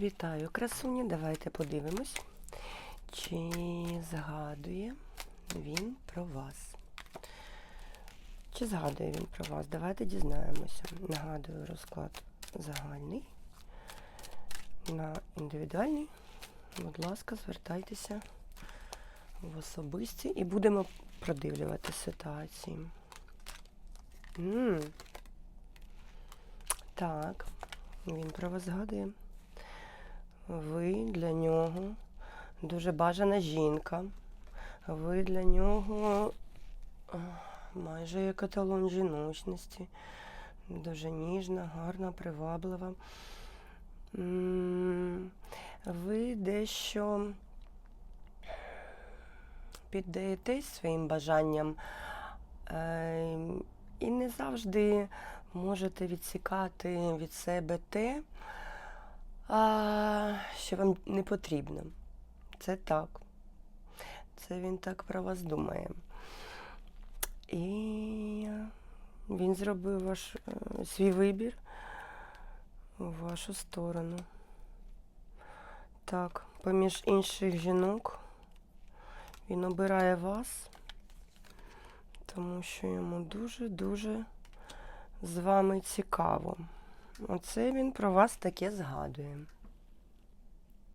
Вітаю, красуні. Давайте подивимось, чи згадує він про вас. Чи згадує він про вас? Давайте дізнаємося. Нагадую розклад загальний. На індивідуальний. Будь ласка, звертайтеся в особисті і будемо продивлювати ситуації. м Так, він про вас згадує. Ви для нього дуже бажана жінка. Ви для нього майже як еталон жіночності. Дуже ніжна, гарна, приваблива. Ви дещо піддаєтесь своїм бажанням е, і не завжди можете відсікати від себе те, а, що вам не потрібно. Це так. Це він так про вас думає. І він зробив ваш е, свій вибір в вашу сторону. Так, поміж інших жінок він обирає вас, тому що йому дуже-дуже з вами цікаво. Оце він про вас таке згадує.